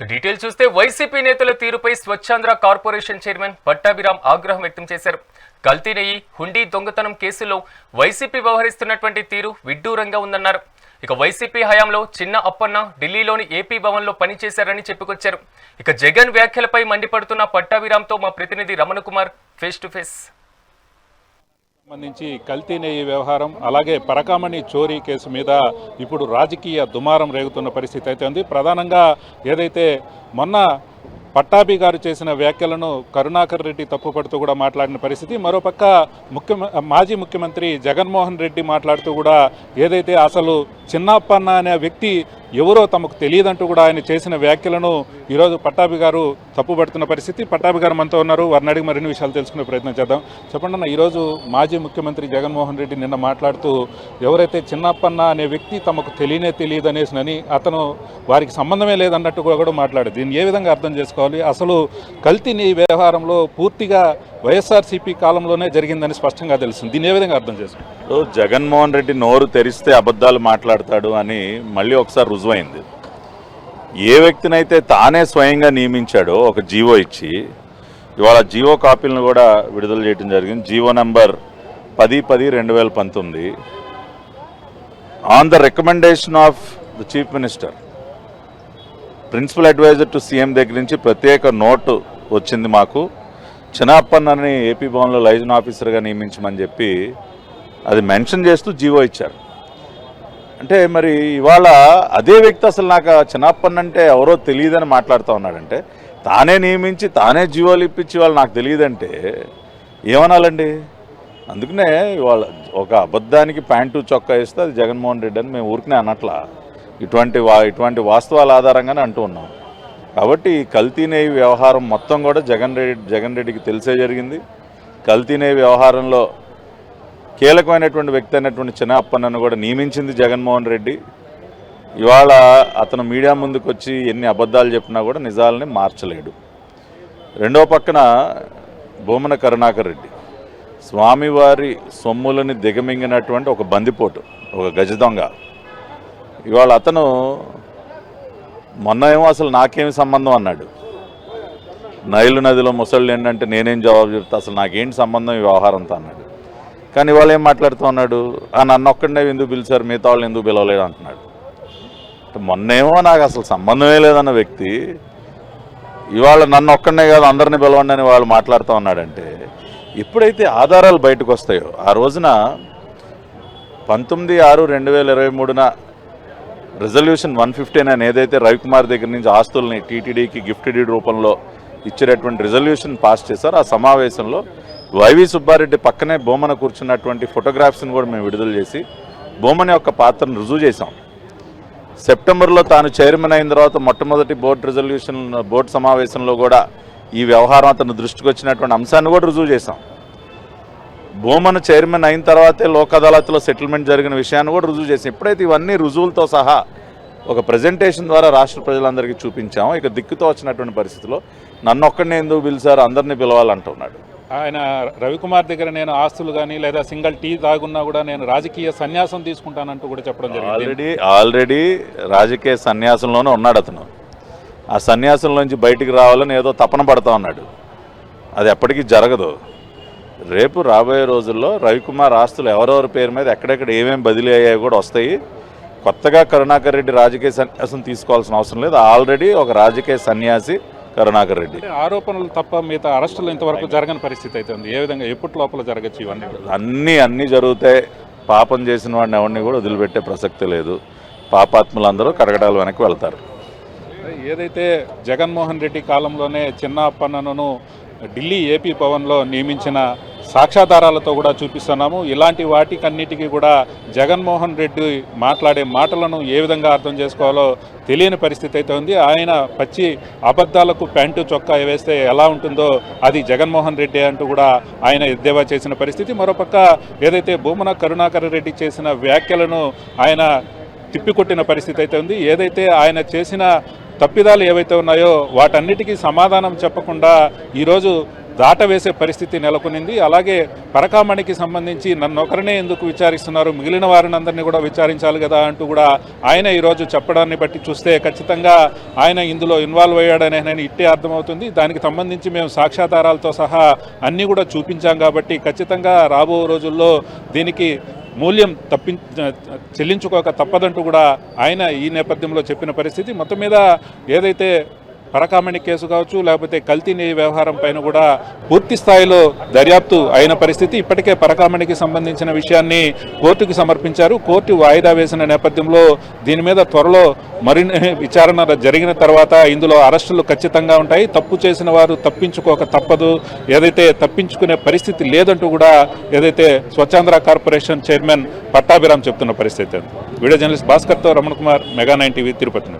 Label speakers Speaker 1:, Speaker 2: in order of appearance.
Speaker 1: Detail చూస్తే YCP నేతల తీరుపై స్వచ్ఛాంధ్ర కార్పొరేషన్ చైర్మన్ పట్టాభిరామ్ ఆగ్రహం వ్యక్తం చేశారు. కల్తీ నెయ్యి హుండీ దొంగతనం కేసులో వైసీపీ వ్యవహరిస్తున్నటువంటి తీరు విడ్డూరంగా ఉందన్నారు. ఇక వైసీపీ హయాంలో చిన్న అప్పన్న ఢిల్లీలోని ఏపీ భవన్లో పనిచేశారని చెప్పుకొచ్చారు. ఇక జగన్ వ్యాఖ్యలపై మండిపడుతున్న పట్టాభిరామ్తో మా ప్రతినిధి Ramana Kumar face to face.
Speaker 2: సంబంధించి కల్తీ నెయ్యి వ్యవహారం అలాగే పరకామణి చోరీ కేసు మీద ఇప్పుడు రాజకీయ దుమారం రేగుతున్న పరిస్థితి అయితే ఉంది. ప్రధానంగా ఏదైతే మొన్న పట్టాభి గారు చేసిన వ్యాఖ్యలను కరుణాకర్ రెడ్డి తప్పుపడుతూ కూడా మాట్లాడిన పరిస్థితి. మరోపక్క ముఖ్య మాజీ ముఖ్యమంత్రి జగన్మోహన్ రెడ్డి మాట్లాడుతూ కూడా ఏదైతే అసలు చిన్నప్పన్న అనే వ్యక్తి ఎవరో తమకు తెలియదంటూ కూడా ఆయన చేసిన వ్యాఖ్యలను ఈరోజు పట్టాభి గారు తప్పుపడుతున్న పరిస్థితి. పట్టాభి గారు మనతో ఉన్నారు. వారిని అడిగి మరిన్ని విషయాలు తెలుసుకునే ప్రయత్నం చేద్దాం. చెప్పండి అన్న ఈరోజు మాజీ ముఖ్యమంత్రి జగన్మోహన్ రెడ్డి నిన్న మాట్లాడుతూ ఎవరైతే చిన్నప్పన్న అనే వ్యక్తి తమకు తెలియనే తెలియదు అనేసినని అతను వారికి సంబంధమే లేదన్నట్టు కూడా కూడా మాట్లాడారు. దీన్ని ఏ విధంగా అర్థం చేసుకోవాలి? అసలు కల్తీని వ్యవహారంలో పూర్తిగా వైఎస్ఆర్సీపీ కాలంలోనే జరిగిందని స్పష్టంగా తెలుస్తుంది. దీన్ని ఏ విధంగా అర్థం చేసుకోవాలి?
Speaker 3: జగన్మోహన్ రెడ్డి నోరు తెరిస్తే అబద్ధాలు మాట్లాడతాడు అని మళ్ళీ ఒకసారి రుజువైంది. ఏ వ్యక్తినైతే తానే స్వయంగా నియమించాడో ఒక జీవో ఇచ్చి ఇవాళ జీవో కాపీలను కూడా విడుదల చేయడం జరిగింది. జీవో నంబర్ పది పది రెండు వేల పంతొమ్మిది. On the recommendation of the chief minister principal adviser to CM దగ్గర నుంచి ప్రత్యేక నోటు వచ్చింది మాకు. చిన్నప్పన్నని ఏపీ భవన్లో లైజన్ ఆఫీసర్గా నియమించమని చెప్పి అది మెన్షన్ చేస్తూ జీవో ఇచ్చారు. అంటే మరి ఇవాళ అదే వ్యక్తి అసలు నాకు చిన్నప్పన్ అంటే ఎవరో తెలియదని మాట్లాడుతూ ఉన్నాడంటే తానే నియమించి తానే జీవోలు ఇప్పించి వాళ్ళు నాకు తెలియదంటే ఏమనాలండి? అందుకనే ఇవాళ ఒక అబద్ధానికి ప్యాంటు చొక్కా వేస్తే అది జగన్మోహన్ రెడ్డి అని మేము ఊరికనే అనట్లా. ఇటువంటి వా ఇటువంటి వాస్తవాల ఆధారంగానే అంటూ ఉన్నాం. కాబట్టి ఈ వ్యవహారం మొత్తం కూడా జగన్ రెడ్డి జగన్ రెడ్డికి తెలిసే జరిగింది. కల్తీనే వ్యవహారంలో కీలకమైనటువంటి వ్యక్తి అయినటువంటి చిన్నప్పన్నను కూడా నియమించింది జగన్మోహన్ రెడ్డి. ఇవాళ అతను మీడియా ముందుకు వచ్చి ఎన్ని అబద్ధాలు చెప్పినా కూడా నిజాలని మార్చలేడు. రెండో పక్కన భూమన కరుణాకర్ రెడ్డి. స్వామివారి సొమ్ములని దిగమింగినటువంటి ఒక బందిపోటు ఒక గజ దొంగ. ఇవాళ అతను మొన్న ఏమో అసలు నాకేమి సంబంధం అన్నాడు. నైలు నదిలో ముసళ్ళు ఏంటంటే నేనేం జవాబు చెప్తా అసలు నాకేంటి సంబంధం ఈ వ్యవహారంతో అన్నాడు. కానీ ఇవాళ ఏం మాట్లాడుతూ ఉన్నాడు? ఆ నన్ను ఒక్కడనే ఎందుకు పిలిచారు? మిగతా వాళ్ళు ఎందుకు పిలవలేదు? అంటున్నాడు. మొన్నేమో నాకు అసలు సంబంధమే లేదన్న వ్యక్తి ఇవాళ నన్ను ఒక్కడనే కాదు అందరిని పిలవండి అని వాళ్ళు మాట్లాడుతూ ఉన్నాడంటే ఎప్పుడైతే ఆధారాలు బయటకు వస్తాయో ఆ రోజున పంతొమ్మిది ఆరు రెండు వేల ఇరవై మూడున రిజల్యూషన్ వన్ ఫిఫ్టీ నైన్ ఏదైతే రవికుమార్ దగ్గర నుంచి ఆస్తుల్ని టీటీడీకి గిఫ్ట్ డీడ్ రూపంలో ఇచ్చేటటువంటి రిజల్యూషన్ పాస్ చేశారు ఆ సమావేశంలో వైవి సుబ్బారెడ్డి పక్కనే బొమ్మన కూర్చున్నటువంటి ఫోటోగ్రాఫ్స్ని కూడా మేము విడుదల చేసి బొమ్మన యొక్క పాత్రను రుజువు చేశాం. సెప్టెంబర్లో తాను చైర్మన్ అయిన తర్వాత మొట్టమొదటి బోర్డు రిజల్యూషన్ బోర్డు సమావేశంలో కూడా ఈ వ్యవహారం అతను దృష్టికి వచ్చినటువంటి అంశాన్ని కూడా రుజువు చేశాం. భూమన్ చైర్మన్ అయిన తర్వాతే లోక్ అదాలత్లో సెటిల్మెంట్ జరిగిన విషయాన్ని కూడా రుజువు చేసాం ఎప్పుడైతే ఇవన్నీ రుజువులతో సహా ఒక ప్రజెంటేషన్ ద్వారా రాష్ట్ర ప్రజలందరికీ చూపించాము. ఇక దిక్కుతో వచ్చినటువంటి పరిస్థితిలో నన్ను ఒక్కడిని ఎందుకు పిలిచారు? అందరినీ పిలవాలంటున్నాడు.
Speaker 2: ఆయన రవికుమార్ దగ్గర నేను ఆస్తులు కానీ లేదా సింగిల్ టీ తాగున్నా కూడా నేను రాజకీయ సన్యాసం తీసుకుంటానంటూ కూడా చెప్పడం జరిగింది.
Speaker 3: ఆల్రెడీ ఆల్రెడీ రాజకీయ సన్యాసంలోనే ఉన్నాడు అతను. ఆ సన్యాసంలోంచి బయటికి రావాలని ఏదో తపన పడతా ఉన్నాడు. అది ఎప్పటికీ జరగదు. రేపు రాబోయే రోజుల్లో రవికుమార్ ఆస్తులు ఎవరెవరి పేరు మీద ఎక్కడెక్కడ ఏమేమి బదిలీ అయ్యాయి కూడా వస్తాయి. కొత్తగా కరుణాకర్ రెడ్డి రాజకీయ సన్యాసం తీసుకోవాల్సిన అవసరం లేదు. ఆల్రెడీ ఒక రాజకీయ సన్యాసి కరుణాకర్ రెడ్డి.
Speaker 2: ఆరోపణలు తప్ప మిగతా అరెస్టులు ఇంతవరకు జరగని పరిస్థితి అయితే ఉంది. ఏ విధంగా ఎప్పటి లోపల జరగచ్చు ఇవన్నీ?
Speaker 3: అన్నీ అన్నీ జరుగుతాయి పాపం చేసిన వాడిని ఎవరిని కూడా వదిలిపెట్టే ప్రసక్తి లేదు. పాపాత్ములందరూ కరగడాల వెనక్కి వెళ్తారు.
Speaker 2: ఏదైతే జగన్మోహన్ రెడ్డి కాలంలోనే చిన్న అప్పన్నను ఢిల్లీ ఏపీ భవన్లో నియమించిన సాక్ష్యాధారాలతో కూడా చూపిస్తున్నాము. ఇలాంటి వాటికన్నిటికీ కూడా జగన్మోహన్ రెడ్డి మాట్లాడే మాటలను ఏ విధంగా అర్థం చేసుకోవాలో తెలియని పరిస్థితి అయితే ఉంది. ఆయన పచ్చి అబద్ధాలకు ప్యాంటు చొక్కా వేస్తే ఎలా ఉంటుందో అది జగన్మోహన్ రెడ్డి అంటూ కూడా ఆయన ఎద్దేవా చేసిన పరిస్థితి. మరోపక్క ఏదైతే భూమన కరుణాకర్ రెడ్డి చేసిన వ్యాఖ్యలను ఆయన తిప్పికొట్టిన పరిస్థితి అయితే ఉంది. ఏదైతే ఆయన చేసిన తప్పిదాలు ఏవైతే ఉన్నాయో వాటన్నిటికీ సమాధానం చెప్పకుండా ఈరోజు దాటవేసే పరిస్థితి నెలకొనింది. అలాగే పరకామణికి సంబంధించి నన్ను ఒకరినే ఎందుకు విచారిస్తున్నారు? మిగిలిన వారిని అందరినీ కూడా విచారించాలి కదా అంటూ కూడా ఆయన ఈరోజు చెప్పడాన్ని బట్టి చూస్తే ఖచ్చితంగా ఆయన ఇందులో ఇన్వాల్వ్ అయ్యాడనే నేను ఇట్టే అర్థమవుతుంది. దానికి సంబంధించి మేము సాక్ష్యాధారాలతో సహా అన్నీ కూడా చూపించాం కాబట్టి ఖచ్చితంగా రాబో రోజుల్లో దీనికి మూల్యం తప్పి చెల్లించుకోక తప్పదంటూ కూడా ఆయన ఈ నేపథ్యంలో చెప్పిన పరిస్థితి. మొత్తం మీద ఏదైతే పరకామణి కేసు కావచ్చు లేకపోతే కల్తీ వ్యవహారం పైన కూడా పూర్తి స్థాయిలో దర్యాప్తు అయిన పరిస్థితి. ఇప్పటికే పరకామణికి సంబంధించిన విషయాన్ని కోర్టుకు సమర్పించారు. కోర్టు వాయిదా వేసిన నేపథ్యంలో దీని మీద త్వరలో మరిన్ని విచారణ జరిగిన తర్వాత ఇందులో అరెస్టులు ఖచ్చితంగా ఉంటాయి. తప్పు చేసిన వారు తప్పించుకోక తప్పదు. ఏదైతే తప్పించుకునే పరిస్థితి లేదంటూ కూడా ఏదైతే స్వచ్ఛాంధ్ర కార్పొరేషన్ చైర్మన్ పట్టాభిరామ్ చెప్తున్న పరిస్థితి. Video journalist భాస్కర్తో Ramana Kumar mega nine TV Tirupati